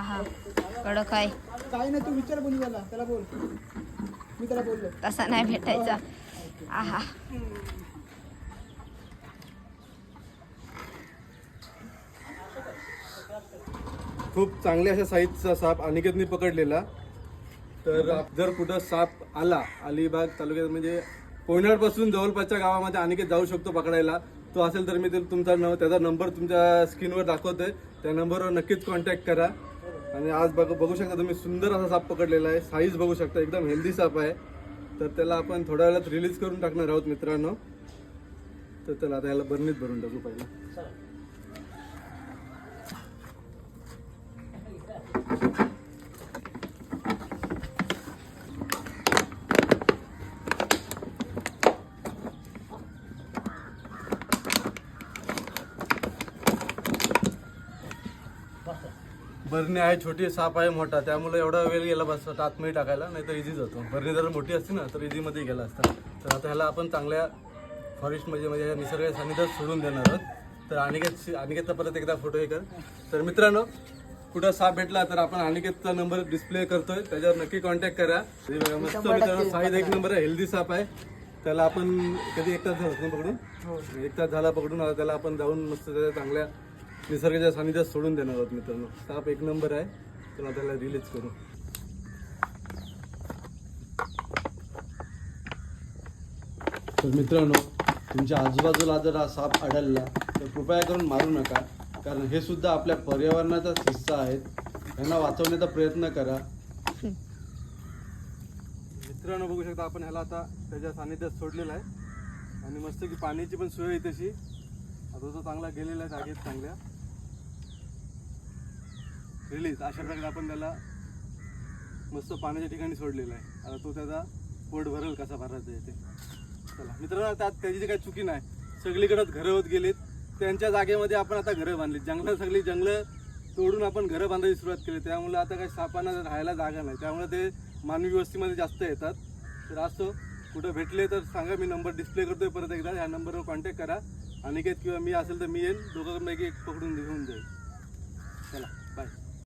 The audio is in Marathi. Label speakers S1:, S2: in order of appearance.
S1: आहा कडक आहे.
S2: काय नाही तू विचार बोलू त्याला त्याला बोल. मी त्याला बोललो.
S1: तसा नाही भेटायचा. आहा.
S3: खूप चांगल्या अशा साईजचा साप अनिकेतनी पकडलेला. तर जर कुठं साप आला अलिबाग तालुक्यात म्हणजे कोयनाडपासून जवळपासच्या गावामध्ये अनिकेत जाऊ शकतो पकडायला. तो असेल तर मी तुमचा न त्याचा नंबर तुमच्या स्क्रीनवर दाखवतोय. त्या नंबरवर नक्कीच कॉन्टॅक्ट करा. आणि आज बघ बघू शकता तुम्ही सुंदर असा साप पकडलेला आहे. साईज बघू शकता एकदम हेल्दी साप आहे. तर त्याला आपण थोड्या वेळात रिलीज करून टाकणार आहोत मित्रांनो. तर त्याला आता याला बरणीत भरून टाकू पाहिजे बरणी आहे छोटी साप आहे मोठा त्यामुळे एवढा वेळ गेला बस आतमध्ये टाकायला नाही तर इझी जातो. बरणी जर मोठी असते ना तर इझीमध्ये गेला असता. तर आता ह्याला आपण चांगल्या फॉरेस्टमध्ये म्हणजे निसर्ग सानिध्यात सोडून देणार आहोत. तर अनिकेत अनिकेतचा परत एकदा फोटो हे कर. तर मित्रांनो कुठं साप भेटला तर आपण अनिकेतचा नंबर डिस्प्ले करतोय. त्याच्यावर नक्की कॉन्टॅक्ट करा. हे मस्त मित्रांनो साईज एक नंबर आहे हेल्दी साप आहे. त्याला आपण कधी एक तास झाला ना पकडून? एक तास झाला पकडून त्याला आपण जाऊन मस्त त्याच्या चांगल्या निसर्गाच्या सानिध्यात सोडून देणार आहोत मित्रांनो. साप एक नंबर आहे. तर त्याला रिलीज करू. तर मित्रांनो तुमच्या आजूबाजूला जर हा साप आढळला तर कृपया करून मारू नका. कारण हे सुद्धा आपल्या पर्यावरणाचाच हिस्सा आहेत. यांना वाचवण्याचा प्रयत्न करा. मित्रांनो बघू शकता आपण ह्याला आता त्याच्या सानिध्यात सोडलेला आहे. आणि मस्त की पाण्याची पण सोय आहे तशी. आता तो चांगला गेलेला आहे जागेत चांगल्या. रिलीज अशा प्रकारे आपण त्याला मस्त पाण्याच्या ठिकाणी सोडलेला आहे. आता तो त्याचा पोट भरेल कसा भरायचा आहे ते. चला मित्रांनो त्यात त्याची जी काही चुकी नाही सगळीकडंच घरं होत गेलीत. त्यांच्या जागेमध्ये आपण आता घरं बांधली जंगलं सगळी जंगलं तोडून आपण घरं बांधायची सुरुवात केली. त्यामुळे आता काही सापांना राहायला जागा नाही त्यामुळे ते मानवी वस्तीमध्ये जास्त येतात. तर असतो कुठं भेटले तर सांगा मी नंबर डिस्प्ले करतोय परत एकदा. ह्या नंबरवर कॉन्टॅक्ट करा. अनिकेत किंवा मी असेल तर मी येईल. दोघांपैकी एक पकडून घेऊन जाईल. चला.